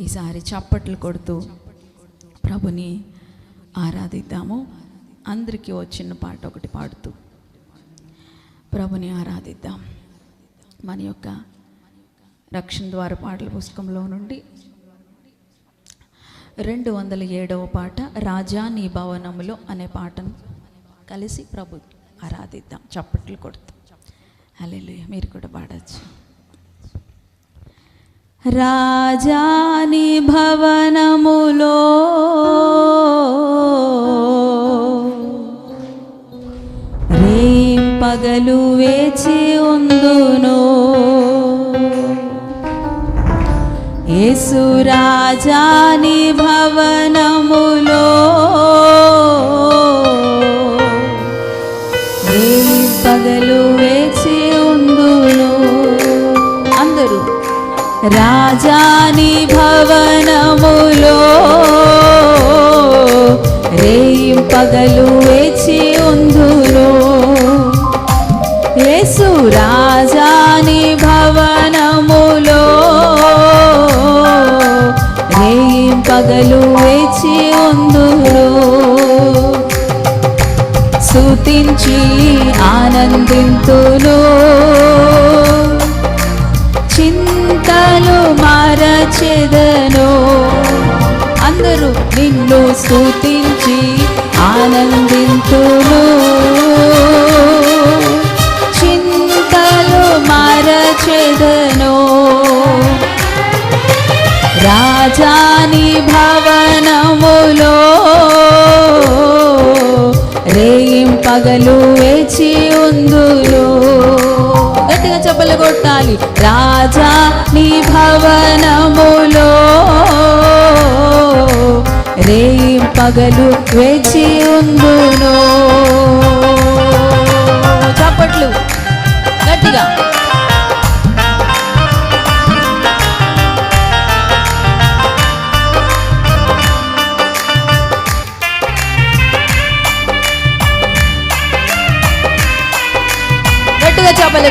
ఈసారి చప్పట్లు కొడుతూ ప్రభుని ఆరాధిద్దాము. అందరికీ ఓ చిన్న పాట ఒకటి పాడుతూ ప్రభుని ఆరాధిద్దాం. మన యొక్క రక్షణ ద్వారా పాటల పుస్తకంలో నుండి రెండు వందల ఏడవ పాట రాజా నీ భవనములో అనే పాటను కలిసి ప్రభు ఆరాధిద్దాం. చప్పట్లు కొడుతూ. అలే మీరు కూడా పాడచ్చు. రాజాని భవనములో. రేం పగలు వేచి ఉందును. యేసు రాజాని భవనము రాజాని భవనములో రేయిం పగలు వేచి ఉందును. యేసు రాజాని భవనములో రేయిం పగలు వేచి ఉందును. స్తుతించి ఆనందింతును. అందరూ నిన్ను స్థుతించి ఆనందింతును చింతలు మరచెదను. రాజాని భవనములో రేయిం పగలు వేచి ఉందులో. గట్టిగా చెప్పలు కొట్టాలి. రాజా నీ భవనములో. రేయిం పగలు వేచి ఉందును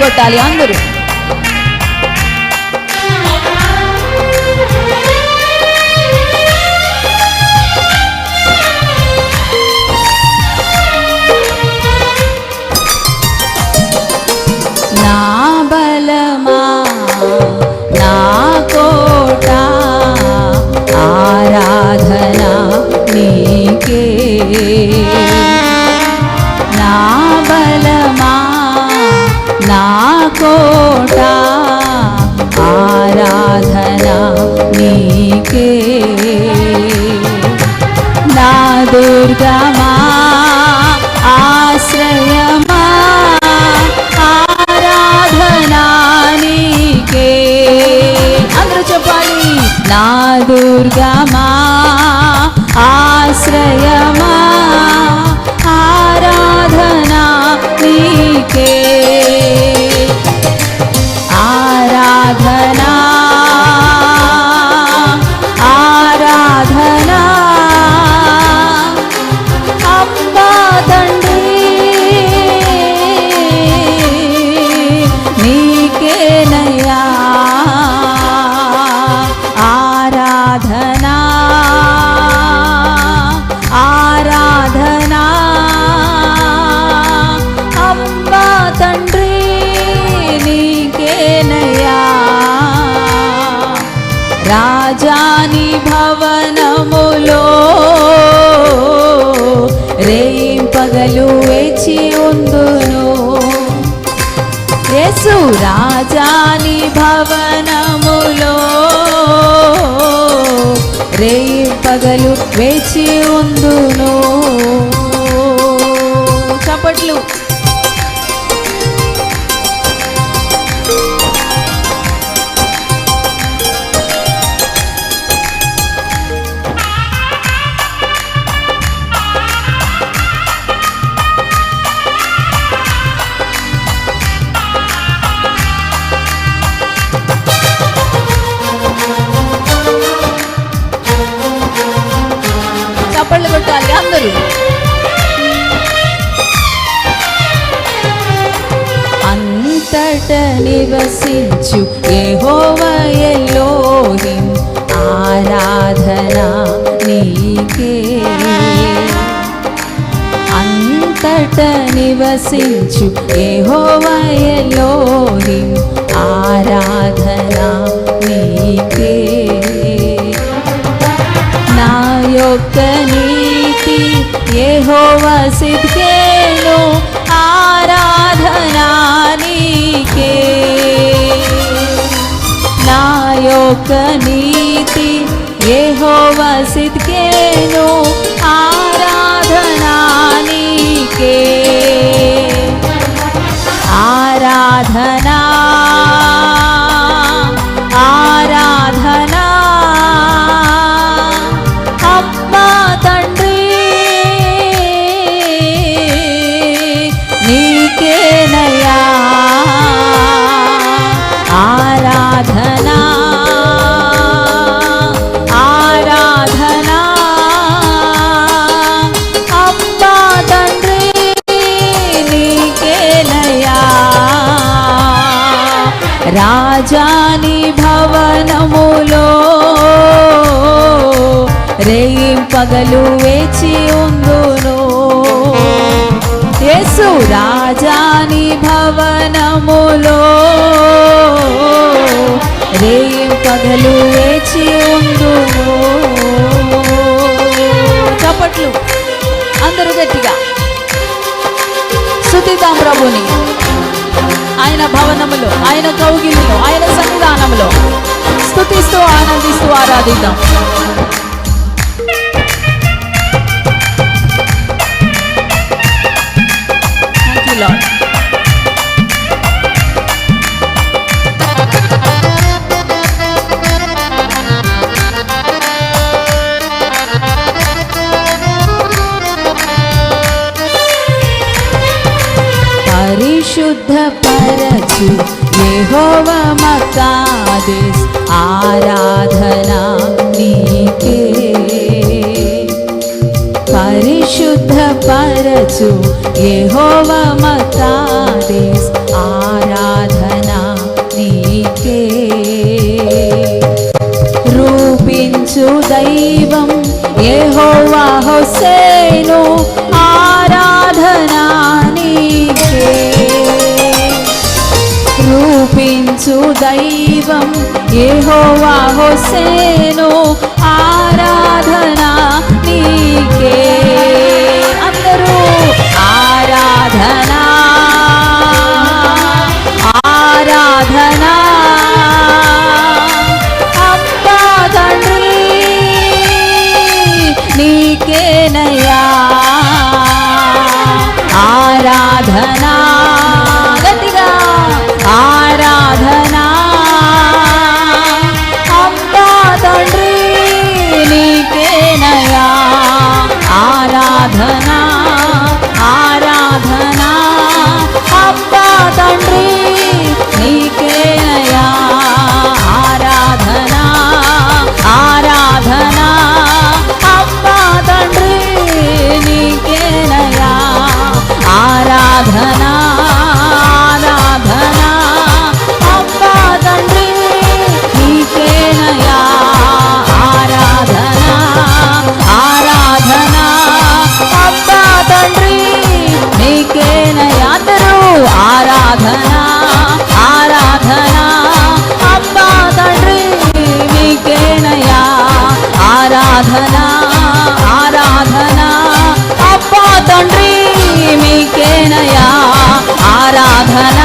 కొట్టాలి అందరూ. నా బలమా నా కోట ఆరాధన నీకే. కోట ఆరాధన నీకే. నా దుర్గమా ఆశ్రయమా ఆరాధనా నీకే. అందరూ చెప్పాలి నా దుర్గమా. భవనములో రే పగలు వేచి ఉంది అంతట నివసించు యెహోవయలోహిం ఆరాధన నీకే అంతట నివసించు యెహోవయలోహిం ఆరాధన నీకే నా యొక్క నీతి యెహోవ సిద్ధేను ఆరాధనా నీకే నా యొక్క నీతి యెహోవ సిద్కేను ఆరాధనా నీకే. పగలు వేచి ఉందును యేసు రాజాని భవనములో. రేయిం పగలు వేచి ఉందును చప్పట్లు అందరూ గట్టిగా. స్తుతిద్దాం ప్రభుని. ఆయన భవనములో ఆయన కౌగిలిలో ఆయన సన్నిధానంలో స్థుతిస్తూ ఆనందిస్తూ ఆరాధిద్దాం. you, Lord. పరిశుద్ధ పరచు యెహోవ మకాదేస్ ఆరాధన నీకే పరిశుద్ధ పరచు యెహోవ ఆరాధన నీకే. రూపించు దైవం యెహోవా హొసేను ఆరాధనా నీకే. రూపించు దైవం యెహోవా హొసేను ఆరాధనా నీకేనయ్యా ধারা